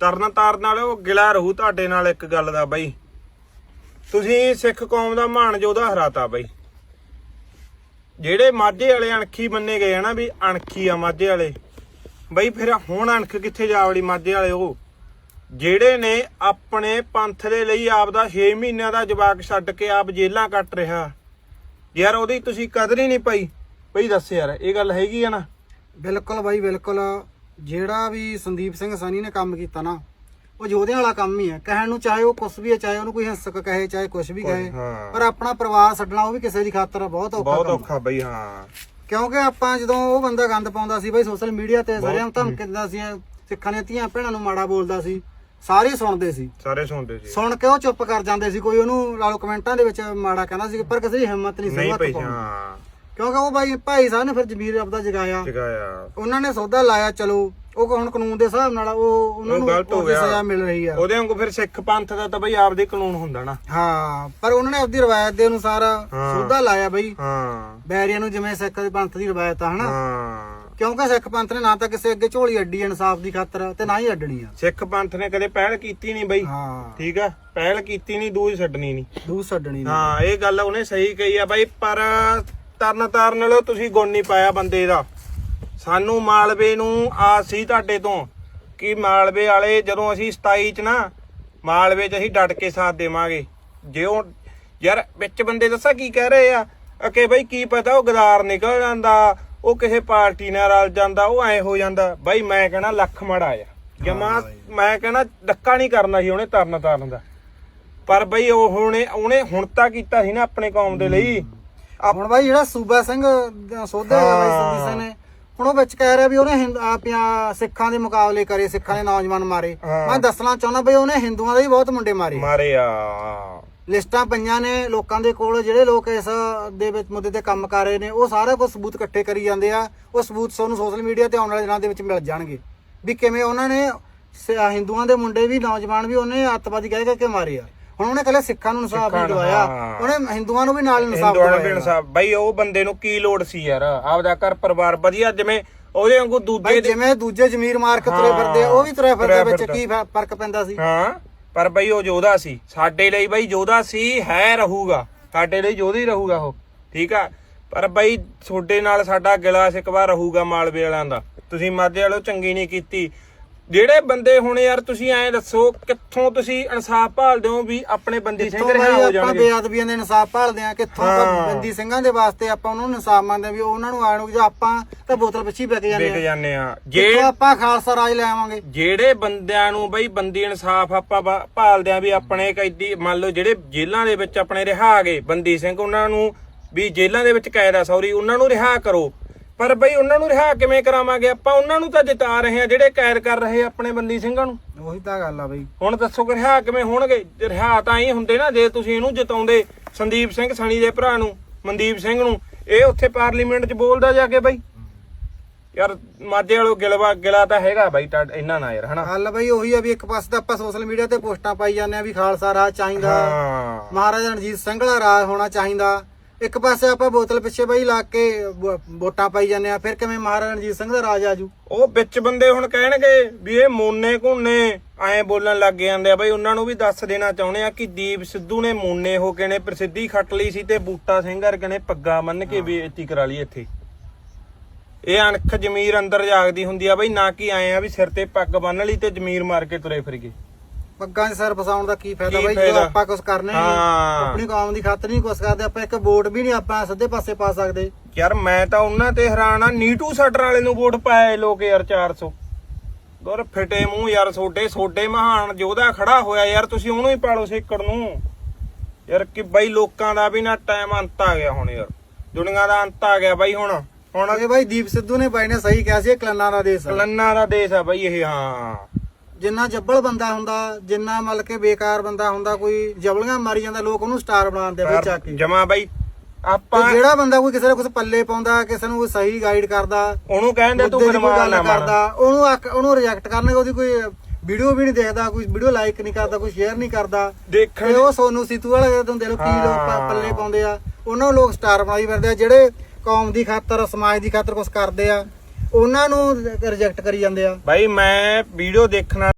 ਤਰਨ ਤਾਰਨ ਨਾਲ ਗਿਲਾ ਰਹੂ ਤੁਹਾਡੇ ਨਾਲ ਇੱਕ ਗੱਲ ਦਾ ਬਾਈ। ਤੁਸੀਂ ਸਿੱਖ ਕੌਮ ਦਾ ਮਾਣ ਜੋਧਾ ਹਰਾਤਾ ਬਾਈ। ਜਿਹੜੇ ਮਾਝੇ ਵਾਲੇ ਅਣਖੀ ਮੰਨੇ ਗਏ ਆ ਵੀ ਅਣਖੀ ਆ ਮਾਝੇ ਵਾਲੇ, ਬਈ ਫਿਰ ਹੁਣ ਅਣਖ ਕਿੱਥੇ ਜਾਵੜੀ ਮਾਝੇ ਵਾਲੇ ਉਹ? ਜਿਹੜੇ ਨੇ ਆਪਣੇ ਪੰਥ ਦੇ ਲਈ ਆਪ ਦਾ 6 ਮਹੀਨਿਆਂ ਦਾ ਜਵਾਕ ਛੱਡ ਕੇ ਆਪ ਜੇਲਾਂ ਕੱਟ ਰਿਹਾ। ਯਾਰ ਉਹਦੀ ਤੁਸੀਂ ਕਦਰ ਹੀ ਨਹੀਂ ਪਾਈ। ਬਈ ਦੱਸ ਯਾਰ, ਇਹ ਗੱਲ ਹੈਗੀ ਆ ਨਾ? ਬਿਲਕੁਲ ਬਾਈ, ਬਿਲਕੁਲ। ਜਿਹੜਾ ਵੀ ਸੰਦੀਪ ਸਿੰਘ ਸਨੀ ਨੇ ਕੰਮ ਕੀਤਾ ਨਾ ਉਹ ਯੋਧਿਆਂ ਵਾਲਾ ਕੰਮ ਹੀ ਹੈ ਕਹਿਣ ਨੂੰ ਚਾਹੇ ਉਹ ਕੁਛ ਵੀ ਹੈ ਚਾਹੇ ਉਹਨੂੰ ਕੋਈ ਹਿੰਸਕ ਕਹੇ ਚਾਹੇ ਕੁਛ ਵੀ ਕਹੇ ਹਾਂ। ਪਰ ਆਪਣਾ ਪਰਿਵਾਰ ਛੱਡਣਾ ਉਹ ਵੀ ਕਿਸੇ ਦੀ ਖਾਤਰ ਬਹੁਤ ਔਖਾ ਬਹੁਤ ਕੰਮ ਔਖਾ ਬਈ ਹਾਂ। ਕਿਉਂਕਿ ਆਪਾਂ ਜਦੋਂ ਉਹ ਬੰਦਾ ਗੰਦ ਪਾਉਂਦਾ ਸੀ ਬਾਈ ਸੋਸ਼ਲ ਮੀਡੀਆ ਤੇ ਸਾਰਿਆਂ ਨੂੰ ਧਮਕੀ ਦਿੰਦਾ ਸੀ ਸਿੱਖਾਂ ਦੀਆਂ ਧੀਆਂ ਭੈਣਾਂ ਨੂੰ ਮਾੜਾ ਬੋਲਦਾ ਸੀ ਸਾਰੇ ਸੁਣਦੇ ਸੀ। ਸਾਰੇ ਸੁਣਦੇ ਸੀ। ਸੁਣ ਕੇ ਉਹ ਚੁੱਪ ਕਰ ਜਾਂਦੇ ਸੀ ਕੋਈ ਉਹਨੂੰ ਲਾ ਲਓ ਕਮੈਂਟਾਂ ਦੇ ਵਿੱਚ ਮਾੜਾ ਕਹਿੰਦਾ ਸੀ ਪਰ ਕਿਸੇ ਦੀ ਹਿੰਮਤ ਨਹੀਂ ਸੀ ਨਹੀਂ ਹੱਥ ਪਈ ਪਾਉਣ ਦੀ। ਹਾਂ। ਕਿਉਂਕਿ ਉਹ ਬਾਈ ਭਾਈ ਸਾਹਿਬ ਨੇ ਫਿਰ ਜ਼ਮੀਰ ਆਪਦਾ ਜਗਾਇਆ। ਜਗਾਇਆ। ਉਹਨਾਂ ਨੇ ਸੌਦਾ ਲਾਇਆ ਚਲੋ ਉਹ ਹੁਣ ਕਾਨੂੰਨ ਦੇ ਹਿਸਾਬ ਨਾਲ ਉਹ ਉਹਨਾਂ ਉਹ ਨੂੰ ਗਲਤ ਹੋ ਉਹਦੀ ਗਿਆ। ਸਜ਼ਾ ਮਿਲ ਰਹੀ ਆ। ਉਹਦੇ ਵਾਂਗੂ ਫਿਰ ਸਿੱਖ ਪੰਥ ਦਾ ਤਾਂ ਬਈ ਆਪਦੇ ਕਾਨੂੰਨ ਹੁੰਦਾ ਨਾ। ਹਾਂ ਪਰ ਉਹਨਾਂ ਨੇ ਆਪਦੀ ਰਵਾਇਤ ਦੇ ਅਨੁਸਾਰ। ਸੌਦਾ ਲਾਇਆ ਬਈ। ਹਾਂ। ਬੈਰੀਆਂ ਨੂੰ ਜਿਵੇਂ ਸਿੱਖ ਦੇ ਪੰਥ ਦੀ ਰਵਾਇਤ ਆ ਹਨਾ? ਹਾਂ। ਕਿਉਂਕਿ ਸਿੱਖ ਪੰਥ ਨੇ ਨਾ ਤਾਂ ਕਿਸੇ ਅੱਗੇ ਝੋਲੀ ਅੱਡੀ ਇਨਸਾਫ ਦੀ ਖਾਤਰ ਤੇ ਨਾ ਹੀ ਅੱਡਣੀ ਆ। ਸਿੱਖ ਪੰਥ ਨੇ ਕਦੇ ਪਹਿਲ ਕੀਤੀ ਨਹੀਂ ਬਈ। ਹਾਂ। ਠੀਕ ਆ? ਪਹਿਲ ਕੀਤੀ ਨਹੀਂ ਦੂਜ ਛੱਡਣੀ ਨਹੀਂ। ਦੂ ਛੱਡਣੀ ਨੀ। ਹਾਂ ਇਹ ਗੱਲ ਉਹਨੇ ਸਹੀ ਕਹੀ ਆ ਬਾਈ ਪਰ ਤਰਨ ਤਾਰਨ ਨਾਲੋਂ ਤੁਸੀਂ ਗੁਣ ਨਹੀਂ ਪਾਇਆ ਬੰਦੇ ਦਾ। ਸਾਨੂੰ ਮਾਲਵੇ ਨੂੰ ਆਸ ਸੀ ਤੁਹਾਡੇ ਤੋਂ ਕਿ ਮਾਲਵੇ ਵਾਲੇ ਜਦੋਂ ਅਸੀਂ 27 ਚ ਨਾ ਮਾਲਵੇ ਚ ਅਸੀਂ ਡਟ ਕੇ ਸਾਥ ਦੇਵਾਂਗੇ। ਜੇ ਉਹ ਯਾਰ ਵਿੱਚ ਬੰਦੇ ਦੱਸਾਂ ਕੀ ਕਹਿ ਰਹੇ ਆ? ਅਕੇ ਬਾਈ ਕੀ ਪਤਾ ਉਹ ਗਦਾਰ ਨਿਕਲ ਜਾਂਦਾ ਉਹ ਕਿਸੇ ਪਾਰਟੀ ਨਾਲ ਰਲ ਜਾਂਦਾ ਉਹ ਐ ਹੋ ਜਾਂਦਾ। ਬਾਈ ਮੈਂ ਕਹਿਣਾ ਲੱਖ ਮੜਾ ਆ। ਜਮਾ ਮੈਂ ਕਹਿਣਾ ਡੱਕਾ ਨਹੀਂ ਕਰਨਾ ਸੀ ਉਹਨੇ ਤਰਨ ਤਾਰਨ ਦਾ। ਪਰ ਬਈ ਉਹ ਉਹਨੇ ਉਹਨੇ ਹੁਣ ਤਾਂ ਕੀਤਾ ਸੀ ਨਾ ਆਪਣੇ ਕੌਮ ਦੇ ਲਈ। ਹੁਣ ਬਾਈ ਜਿਹੜਾ ਸੂਬਾ ਸਿੰਘ ਸੋਧੇ ਹੋਇਆ ਬਾਈ ਸੰਦੀਪ ਸਿੰਘ ਨੇ ਹੁਣ ਉਹ ਵਿੱਚ ਕਹਿ ਰਿਹਾ ਵੀ ਉਹਨੇ ਆਪਿਆਂ ਸਿੱਖਾਂ ਦੇ ਮੁਕਾਬਲੇ ਕਰੇ ਸਿੱਖਾਂ ਦੇ ਨੌਜਵਾਨ ਮਾਰੇ। ਮੈਂ ਦੱਸਣਾ ਚਾਹੁੰਦਾ ਬਈ ਉਹਨੇ ਹਿੰਦੂਆਂ ਦੇ ਵੀ ਬਹੁਤ ਮੁੰਡੇ ਮਾਰੇ। ਮਾਰੇ ਆ ਲਿਸਟਾਂ ਪਈਆਂ ਨੇ ਲੋਕਾਂ ਦੇ ਕੋਲ ਜਿਹੜੇ ਲੋਕ ਇਸ ਦੇ ਵਿੱਚ ਮੁੱਦੇ ਤੇ ਕੰਮ ਕਰ ਰਹੇ ਨੇ ਉਹ ਸਾਰਾ ਕੁਝ ਸਬੂਤ ਇਕੱਠੇ ਕਰੀ ਜਾਂਦੇ ਆ। ਉਹ ਸਬੂਤ ਤੁਹਾਨੂੰ ਸੋਸ਼ਲ ਮੀਡੀਆ ਤੇ ਆਉਣ ਵਾਲੇ ਦਿਨਾਂ ਦੇ ਵਿੱਚ ਮਿਲ ਜਾਣਗੇ। ਵੀ ਕਿਵੇਂ ਉਹਨਾਂ ਨੇ ਹਿੰਦੂਆਂ ਦੇ ਮੁੰਡੇ ਵੀ ਨੌਜਵਾਨ ਵੀ ਉਹਨੇ ਅੱਤਵਾਦੀ ਕਹਿ ਕਹਿ ਕੇ ਮਾਰੇ ਆ। ਹੁਣ ਉਹਨੇ ਕੱਲੇ ਸਿੱਖਾਂ ਨੂੰ ਇਨਸਾਫ ਨਹੀਂ ਨੂੰ, ਦਵਾਇਆ। ਉਹਨੇ ਹਿੰਦੂਆਂ ਨੂੰ ਵੀ ਨਾਲ ਇਨਸਾਫ ਹਿੰਦੂਆਂ ਦਵਾਇਆ। ਦੇ ਇਨਸਾਫ। ਬਈ ਉਹ ਬੰਦੇ ਨੂੰ ਕੀ ਲੋੜ ਸੀ ਯਾਰ? ਆਪਦਾ ਘਰ ਪਰਿਵਾਰ ਵਧੀਆ ਜਿਵੇਂ ਉਹਦੇ ਵਾਂਗੂ ਦੂਜੇ ਜਿਵੇਂ ਦੂਜੇ ਜ਼ਮੀਰ ਮਾਰ ਕੇ ਤੁਰੇ ਫਿਰਦੇ ਉਹ ਵੀ ਤੁਰੇ ਫਿਰਦੇ ਵਿੱਚ। ਕੀ ਫ਼ਰਕ ਪੈਂਦਾ ਸੀ? ਹਾਂ ਪਰ ਬਈ ਉਹ ਯੋਧਾ ਸੀ। ਸਾਡੇ ਲਈ ਬਈ ਯੋਧਾ ਸੀ ਹੈ ਰਹੂਗਾ। ਸਾਡੇ ਲਈ ਯੋਧਾ ਹੀ ਰਹੂਗਾ ਉਹ ਠੀਕ ਆ? ਪਰ ਬਈ ਤੁਹਾਡੇ ਨਾਲ ਸਾਡਾ ਗਿਲਾ ਸਿਕਵਾ ਰਹੂਗਾ ਮਾਲਵੇ ਵਾਲਿਆਂ ਦਾ। ਤੁਸੀਂ ਮਾਝੇ ਵਾਲੋ ਚੰਗੀ ਨਹੀਂ ਕੀਤੀ। ਜਿਹੜੇ ਬੰਦੇ ਹੁਣ ਯਾਰ ਤੁਸੀਂ ਐਂ ਦੱਸੋ ਕਿੱਥੋਂ ਤੁਸੀਂ ਇਨਸਾਫ ਭਾਲਦੇ ਹੋ ਵੀ ਆਪਣੇ ਬੰਦੀ ਸਿੰਘ ਕਿੱਥੋਂ ਰਿਹਾ ਬਈ ਹੋ ਆਪਾਂ ਜਾਣਗੇ? ਬੇਅਦਬੀਆਂ ਦੇ ਇਨਸਾਫ ਭਾਲਦੇ ਆ ਕਿੱਥੋਂ ਆਪਾਂ। ਬੰਦੀ ਸਿੰਘਾਂ ਦੇ ਵਾਸਤੇ ਆਪਾਂ ਉਹਨਾਂ ਨੂੰ ਇਨਸਾਫ ਮੰਗਦੇ ਆ ਵੀ ਉਹਨਾਂ ਨੂੰ ਆਣੂ ਜੋ ਆਪਾਂ ਤਾਂ ਬੋਤਲ ਪਿੱਛੇ ਹੀ ਵਿਕ ਜਾਂਦੇ ਵਿਕ ਆ ਜਾਂਦੇ ਆ ਜੇ ਆਪਾਂ ਖਾਲਸਾ ਰਾਜ ਲੈ ਆਵਾਂਗੇ? ਜਿਹੜੇ ਬੰਦਿਆਂ ਨੂੰ ਬਈ ਬੰਦੀ ਇਨਸਾਫ ਆਪਾਂ ਭਾਲਦੇ ਆ ਵੀ ਆਪਣੇ ਕੈਦੀ ਮੰਨ ਲਓ ਜਿਹੜੇ ਜੇਲ੍ਹਾਂ ਦੇ ਵਿੱਚ ਆਪਣੇ ਰਿਹਾ ਗਏ ਬੰਦੀ ਸਿੰਘ ਉਹਨਾਂ ਨੂੰ ਵੀ ਜੇਲ੍ਹਾਂ ਦੇ ਵਿੱਚ ਕੈਦ ਆ ਸੌਰੀ ਉਹਨਾਂ ਨੂੰ ਰਿਹਾ ਕਰੋ। ਪਰ ਬਈ ਉਹਨਾਂ ਨੂੰ ਰਿਹਾ ਕਿਵੇਂ ਕਰਾਵਾਂਗੇ? ਆਪਾਂ ਉਹਨਾਂ ਨੂੰ ਤਾਂ ਜਿਤਾ ਰਹੇ ਆ ਜਿਹੜੇ ਕੈਦ ਕਰ ਰਹੇ ਆ ਆਪਣੇ ਬੰਦੀ ਸਿੰਘਾਂ ਨੂੰ। ਉਹੀ ਤਾਂ ਗੱਲ ਆ ਬਈ। ਹੁਣ ਦੱਸੋ ਕਿ ਰਿਹਾ ਕਿਵੇਂ ਹੋਣਗੇ? ਰਿਹਾ ਤਾਂ ਹੀ ਹੁੰਦੇ ਨਾ ਜੇ ਤੁਸੀਂ ਇਹਨੂੰ ਜਿਤਾਉਂਦੇ ਸੰਦੀਪ ਸਿੰਘ ਸਣੀ ਦੇ ਭਰਾ ਨੂੰ ਮਨਦੀਪ ਸਿੰਘ ਨੂੰ ਇਹ ਉੱਥੇ ਪਾਰਲੀਮੈਂਟ 'ਚ ਬੋਲਦਾ ਜਾ ਕੇ ਬਈ। ਯਾਰ ਮਾਝੇ ਵਾਲੋ ਗਿਲਵਾ ਗਿਲਾ ਤਾਂ ਹੈਗਾ ਬਾਈ ਤਾਂ ਇਹਨਾਂ ਨਾਲ ਯਾਰ ਹਨਾ? ਗੱਲ ਬਈ ਉਹੀ ਆ ਵੀ ਇੱਕ ਪਾਸੇ ਤਾਂ ਆਪਾਂ ਸੋਸ਼ਲ ਮੀਡੀਆ ਤੇ ਪੋਸਟਾਂ ਪਾਈ ਜਾਂਦੇ ਆ ਵੀ ਖਾਲਸਾ ਰਾਜ ਚਾਹੀਦਾ। ਮਹਾਰਾਜਾ ਰਣਜੀਤ ਸਿੰਘ ਦਾ ਰਾਜ ਹੋਣਾ ਚਾਹੀਦਾ। ਇੱਕ ਪਾਸੇ ਆਪਾਂ ਬੋਤਲ ਪਿੱਛੇ ਬਈ ਲਾ ਕੇ ਵੋਟਾਂ ਪਾਈ ਜਾਂਦੇ ਆ ਫਿਰ ਕਿਵੇਂ ਮਹਾਰਾਜਾ ਰਣਜੀਤ ਸਿੰਘ ਦਾ ਰਾਜ ਆਜੂ ਉਹ ਵਿੱਚ ਬੰਦੇ ਹੁਣ ਕਹਿਣਗੇ ਵੀ ਇਹ ਮੋਨੇ ਘੁੰਨੇ ਐਂ ਬੋਲਣ ਲੱਗ ਜਾਂਦੇ ਆ। ਬਈ ਉਹਨਾਂ ਨੂੰ ਵੀ ਦੱਸ ਦੇਣਾ ਚਾਹੁੰਦੇ ਆ ਕਿ ਦੀਪ ਸਿੱਧੂ ਨੇ ਮੋਨੇ ਹੋ ਕੇ ਨੇ ਪ੍ਰਸਿੱਧੀ ਖੱਟ ਲਈ ਸੀ ਤੇ ਬੂਟਾ ਸਿੰਘ ਵਰਗੇ ਨੇ ਪੱਗਾ ਬੰਨ ਕੇ ਬੇਇੱਜ਼ਤੀ ਕਰਾ ਲਈ ਇੱਥੇ। ਇਹ ਅਣਖ ਜ਼ਮੀਰ ਅੰਦਰ ਜਾਗਦੀ ਹੁੰਦੀ ਆ ਬਈ ਨਾ ਕਿ ਆਏ ਆ ਵੀ ਸਿਰ ਤੇ ਪੱਗ ਬੰਨ ਲਈ ਤੇ ਜ਼ਮੀਰ ਮਾਰ ਕੇ ਤੁਰੇ ਫਿਰ ਗਏ ਪੱਗਾਂ 'ਚ ਸਿਰ ਫਸਾਉਣ ਦਾ ਕੀ ਫਾਇਦਾ ਕੀ ਬਈ? ਫਾਇਦਾ? ਜਦੋਂ ਆਪਾਂ ਕੁਝ ਕਰਨੇ ਨਹੀਂ ਹਾਂ। ਆਪਣੀ ਕੌਮ ਦੀ ਖਾਤਰ ਨਹੀਂ ਕੁਝ ਕਰਦੇ ਆਪਾਂ ਇੱਕ ਵੋਟ ਵੀ ਨਹੀਂ ਆਪਾਂ ਸਿੱਧੇ ਪਾਸੇ ਪਾ ਸਕਦੇ। ਯਾਰ ਮੈਂ ਤਾਂ ਉਹਨਾਂ ਤੇ ਹੈਰਾਨ ਆ ਨੀਟੂ ਸੱਟਰ ਵਾਲੇ ਨੂੰ ਵੋਟ ਪਾਏ ਲੋਕ ਯਾਰ 400 ਦੋਰ ਫਿੱਟੇ ਮੂੰਹ ਯਾਰ ਛੋਟੇ ਛੋਟੇ ਮਹਾਨ ਯੋਧਾ ਖੜਾ ਹੋਇਆ ਯਾਰ ਤੁਸੀਂ ਉਹਨੂੰ ਹੀ ਪਾਲੋ ਸੇਕੜ ਨੂੰ। ਯਾਰ ਕਿ ਬਈ ਲੋਕਾਂ ਦਾ ਵੀ ਨਾ ਟਾਈਮ ਅੰਤ ਆ ਗਿਆ ਹੁਣ ਯਾਰ। ਦੁਨੀਆ ਦਾ ਅੰਤ ਆ ਗਿਆ ਬਈ ਹੁਣ। ਹੁਣ ਇਹ ਬਾਈ ਦੀਪ ਸਿੱਧੂ ਨੇ ਬਾਈ ਨੇ ਸਹੀ ਕਿਹਾ ਸੀ ਇਹ ਕਲੰਨਾ ਦਾ ਦੇਸ਼ ਆ। ਕਲੰਨਾ ਦਾ ਦੇਸ਼ ਆ ਬਈ ਇਹ ਹਾਂ। ਜਿੰਨਾ ਜੱਬਲ ਬੰਦਾ ਹੁੰਦਾ ਜਿੰਨਾ ਮਤਲਬ ਕਿ ਬੇਕਾਰ ਬੰਦਾ ਹੁੰਦਾ ਕੋਈ ਜਬਲੀਆਂ ਮਾਰੀ ਜਾਂਦਾ ਲੋਕ ਉਹਨੂੰ ਸਟਾਰ ਬਣਾਉਂਦੇ ਬਈ ਚੱਕ ਕੇ। ਜਮਾ ਬਈ ਤੇ ਆਪਾਂ ਜਿਹੜਾ ਬੰਦਾ ਕੋਈ ਕਿਸੇ ਦਾ ਕੁਝ ਪੱਲੇ ਪਾਉਂਦਾ ਕਿਸੇ ਨੂੰ ਕੋਈ ਸਹੀ ਗਾਈਡ ਕਰਦਾ ਉਹਨੂੰ ਕਹਿੰਦੇ ਤੂੰ ਬਦਮਾਸ਼ ਨਾ ਕਰਦਾ ਉਹਨੂੰ ਉਹਨੂੰ ਰਿਜੈਕਟ ਕਰਨਗੇ ਉਹਦੀ ਕੋਈ ਵੀਡੀਓ ਵੀ ਨਹੀਂ ਦੇਖਦਾ ਕੋਈ ਵੀਡੀਓ ਲਾਈਕ ਨਹੀਂ ਕਰਦਾ ਕੋਈ ਸ਼ੇਅਰ ਨਹੀਂ ਕਰਦਾ। ਦੇਖਣ ਉਹ ਸੋਨੂ ਸੀਤੂ ਵਾਲੇ ਤੋਂ ਦੇ ਲੋ ਕੀ ਲੋਕ। ਪੱਲੇ ਪਾਉਂਦੇ ਆ ਉਹਨਾਂ ਨੂੰ ਲੋਕ ਸਟਾਰ ਬਣਾਈ ਫਿਰਦੇ ਆ ਜਿਹੜੇ ਕੌਮ ਦੀ ਖਾਤਰ ਸਮਾਜ ਦੀ ਖਾਤਰ ਕੁਝ ਕਰਦੇ ਆ। ਉਹਨਾਂ ਨੂੰ ਰਿਜੈਕਟ ਕਰੀ ਜਾਂਦੇ ਆ। ਬਾਈ ਮੈਂ ਵੀਡੀਓ ਦੇਖਣਾ